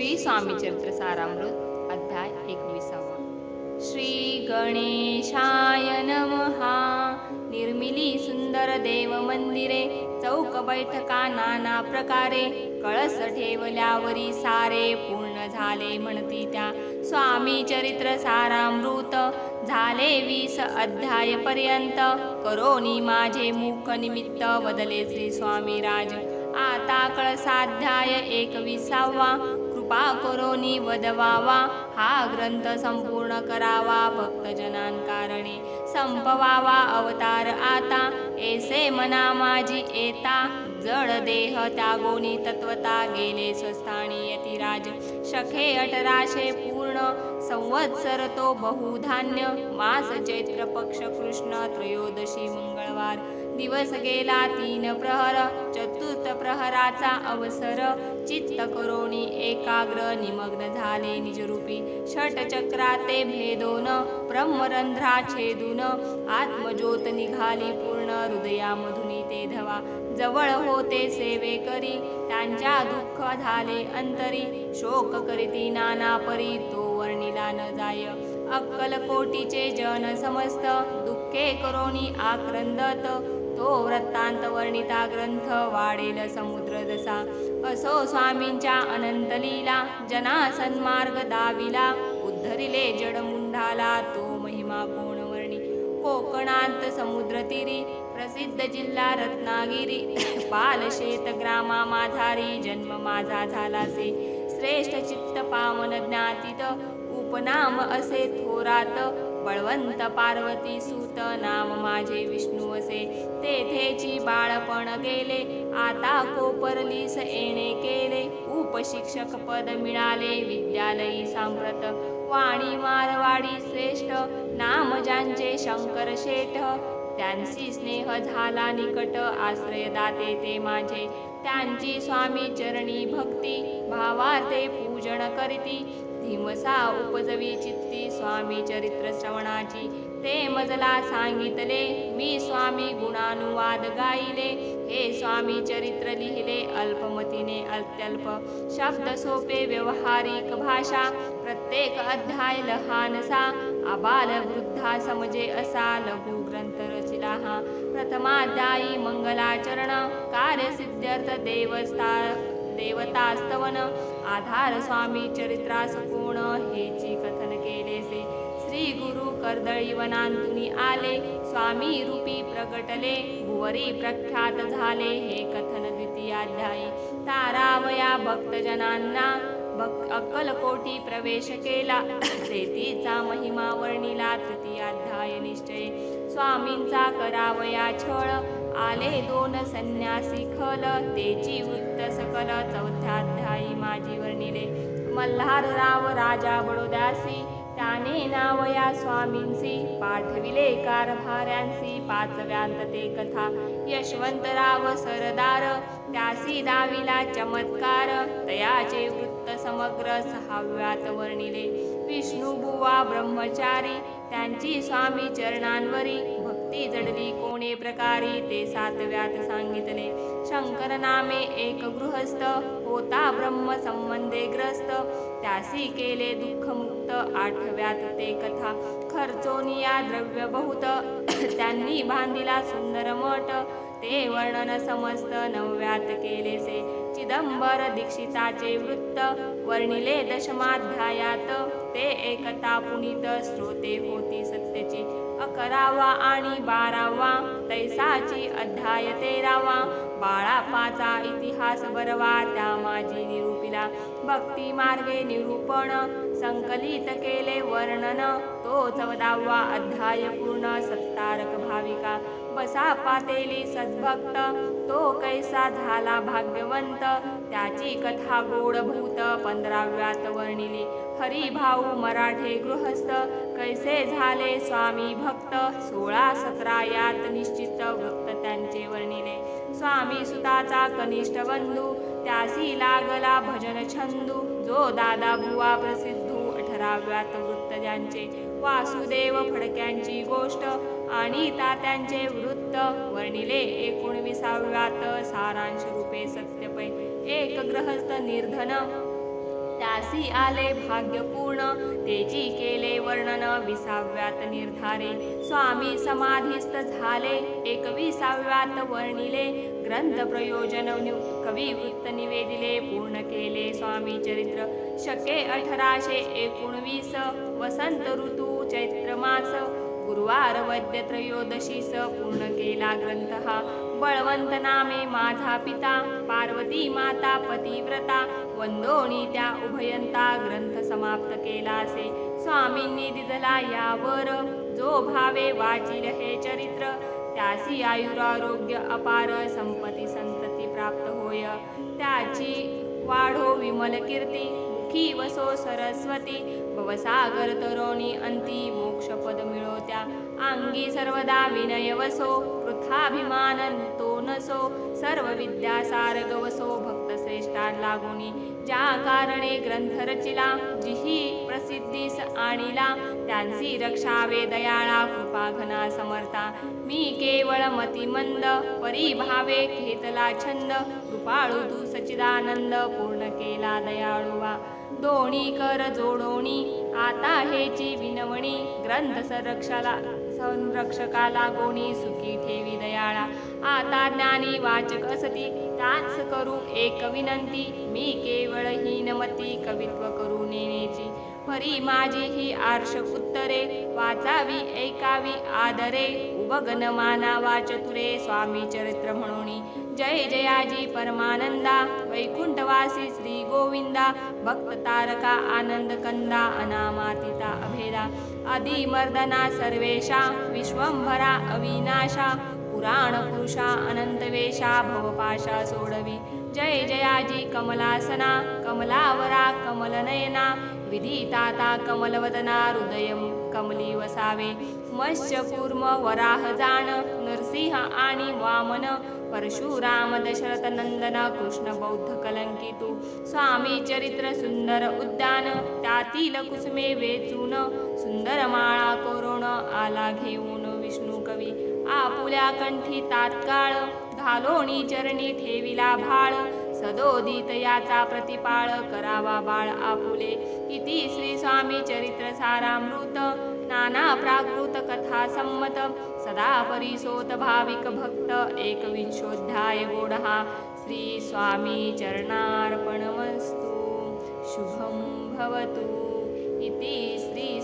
श्री स्वामी चरित्र सारामृत अध्याय एकविसावा. श्री गणेशाय नमहा निर्मिली सुंदर देव मंदिरे चौक बैठका नाना प्रकारे कळस ठेवल्यावरी सारे पूर्ण झाले म्हणती त्या. स्वामी चरित्र सारामृत झाले वीस अध्याय पर्यंत. करोनी माझे मुख निमित्त बदले श्री स्वामी राज आता कळसाध्याय एकविसावा. कृपा करोनी वदवावा हा ग्रंथ संपूर्ण करावा. भक्तजनांकारणे संपवावा अवतार आता. ऐसे मना माझी येता जड देह त्यागोनी तत्वता गेले स्वस्थानी यतिराज शखे अठराशे पूर्ण. संवत्सर तो बहुधान्य. मास चैत्र पक्ष कृष्ण त्रयोदशी मंगळवार. दिवस गेला तीन प्रहर चतुर्थ प्रहराचा अवसर. चित्त करोणी एकाग्र निमग्न झाले निजरूपी. षटचक्राते भेदोन ब्रह्मरंध्रा छेदून. आत्मज्योत निघाली पूर्ण हृदयामधुनी ते धवा. जवळ होते सेवे करी त्यांच्या दुःख झाले अंतरी. शोक करीती नाना परी तो वर्णिला न जाय. अक्कलकोटीचे जन समस्त दुःखे करोणी आक्रंदत. तो वृत्तांत वर्णिता ग्रंथ वाढेल समुद्र जसा असो स्वामींच्या अनंत लीला जना सन्मार्ग दाविला उद्धरिले जडमुंडाला तो महिमा कोण वर्णी कोकणांत समुद्रतीरी प्रसिद्ध जिल्हा रत्नागिरी. पालशेत ग्रामा माझारी जन्म माझा झालासे श्रेष्ठ चित्त पावन ज्ञातीत उपनाम असे थोरात. बळवंत पार्वती सूत नाम माझे विष्णू असे. तेथेची बाळपण गेले आता कोपरलीस येणे केले. उपशिक्षक पद मिळाले विद्यालयी सांप्रत. वाणी मारवाडी श्रेष्ठ नाम ज्यांचे शंकर शेठ. त्यांची स्नेह झाला निकट आश्रय दाते ते माझे. त्यांची स्वामी चरणी भक्ती भावा ते पूजन करीती. धीमसा उपजवी चित्ती स्वामी चरित्र श्रवणाची ते मजला सांगितले मी स्वामी गुणानुवाद गाईले. हे स्वामी चरित्र लिहिले अल्पमतीने अत्यल्प. शब्द सोपे व्यवहारिक भाषा प्रत्येक अध्याय लहानसा आबाल वृद्धा समजे असा लघु ग्रंथ रचिला हा. प्रथमाध्यायी मंगलाचरण कार्यसिद्ध्यर्थ देवस्था देवतास्तवन आधार स्वामी चरित्रास कोण हेची कथन केलेसे. श्री गुरु कर्दळी वनांतुनी आले स्वामी रूपी प्रगटले भुवरी प्रख्यात झाले हे कथन द्वितीयाध्यायी. तारावया भक्तजनांना भक् अक्कलकोटी प्रवेश केला. तेतीचा महिमा वर्णिला तृतीयाध्याय निश्चय. स्वामींचा करावया छळ. आले दोन संन्यासी खल. तेची वृत्त सकल. चौथ्याध्यायी माझी वर्णिले. मल्हारराव राजा बडोद्यासी त्याने नावया स्वामींसी. पाठविले कारभाऱ्यांसी. पाचव्यांत ते कथा. यशवंतराव सरदार. त्यासी दाविला चमत्कार. तयाचे वृत्त समग्र सहाव्यात वर्णिले. विष्णुबुवा ब्रह्मचारी. त्यांची स्वामी चरणांवरी भक्ती जडली कोणे प्रकारी ते सातव्यात सांगितले. शंकर नामे एक गृहस्थ होता ब्रह्म संबंधे ग्रस्त. त्यासी केले दुःखमुक्त आठव्यात ते कथा. खर्चोनिया द्रव्य बहुत त्यांनी बांधिला सुंदर मठ. ते वर्णन समस्त नवव्यात केलेसे दिगंबर दीक्षिताचे वृत्त वर्णिले दशमाध्यायात. ते एकता पुनित श्रोते होती सत्यची. अकरावा आणि बारावा तैसाची अध्याय तेरावा. बाळापाचा इतिहास बरवा त्या माझी निरूपिला. भक्ती मार्गे निरूपण संकलित केले वर्णन. तो चौदावा अध्याय पूर्ण सत्तारक भाविका. बसा पातेली सद्भक्त तो कैसा झाला भाग्यवंत? त्याची कथा गोडभूत पंधराव्यात वर्णिली. हरिभाऊ मराठे गृहस्थ कैसे झाले स्वामी भक्त? सोळा सतरा यात निश्चित वृत्त त्यांचे वर्णिले. स्वामी सुताचा कनिष्ठ बंधू त्यासी लागला भजन छंदू. जो दादा बुवा प्रसिद्धू अठराव्यात वृत्त ज्यांचे. वासुदेव फडक्यांची गोष्ट. आणि तात्यांचे वृत्त वर्णिले. एकोणविसाव्यात सारांश रूपे सत्यपै. एक ग्रहस्थ निर्धन. त्यासी आले भाग्यपूर्ण. तेजी केले वर्णन. विसाव्यात निर्धारे. स्वामी समाधीस्थ झाले. एकविसाव्यात वर्णिले. ग्रंथ प्रयोजन कवी वृत्त निवेदिले. पूर्ण केले स्वामी चरित्र. शके अठराशे एकोणवीस. वसंत ऋतू चैत्र मास गुरुवार वद्य स पूर्ण केला ग्रंथ हा. बळवंत नामे माझा पिता पार्वती माता पतिव्रता वंदोणी त्या उभयंता ग्रंथ समाप्त केला असे. स्वामींनी दिदला यावर जो भावे वाचिल हे चरित्र त्यासी आयुरारोग्य अपार संपत्ती संतती प्राप्त होय. त्याची वाढो विमल कीर्ती मुखी वसो सरस्वती भवसागर तरोणी अंती मोक्षपद मिळवत्या अंगी सर्वदा विनय वसो वृथाभिमान तो नसो. सर्व विद्या सारग वसो भक्त श्रेष्ठा ज्या कारणे ग्रंथ रचिला जिही प्रसिद्धीस आणिला. त्यांची रक्षावे दयाळा कृपा घना समर्था. मी केवळ मतिमंद परिभावे घेतला छंद. कृपाळू तू सचिदानंद पूर्ण केला दयाळुवा. दोणी कर जोडोणी आता हेची विनवणी ग्रंथ संरक्षाला संरक्षकाला गोणी सुखी ठेवी दयाळा. आता ज्ञानी वाचक असती त्याच करू एक विनंती. मी केवळ हीनमती कवित्व करू नेण्याची. परी माझी ही आर्ष उत्तरे. वाचावी ऐकावी आदरे. भगन मानावा चतुरे स्वामी चरित्र म्हणून. जय जयाजी परमानंदा वैकुंठवासी श्री गोविंदा भक्त तारका आनंद कंदा अनामातिता अभेदा. आदिमर्दना सर्वेशा विश्वंभरा अविनाशा पुराण पुरुषा अनंतवेशा भवपाशा सोडवी. जय जयाजी कमलासना कमलावरा कमलनयना विधीताता कमलवदना हृदयं कमली वसावे मत्स्य कूर्म वराह जाण नरसिंह आणि वामन परशुराम दशरथ नंदन कृष्ण बौद्ध कलंकितू स्वामी चरित्र सुंदर उद्यान त्यातील कुसुमे वेचून सुंदर माळा कोरोण आला घेऊन विष्णू कवी आपुल्या कंठी तात्काळ घालोणी चरणी ठेविला भाळ सदोदित याचा प्रतिपाळ करावा बाळ आपुले इति श्री स्वामी चरित्र सारामृत नाना प्राकृत कथा संमत सदा परिसोतभाविकभक्त भाविक भक्त एकविंशोध्याय श्री स्वामी चरणार्पणमस्तु। शुभं भवतु। इति श्री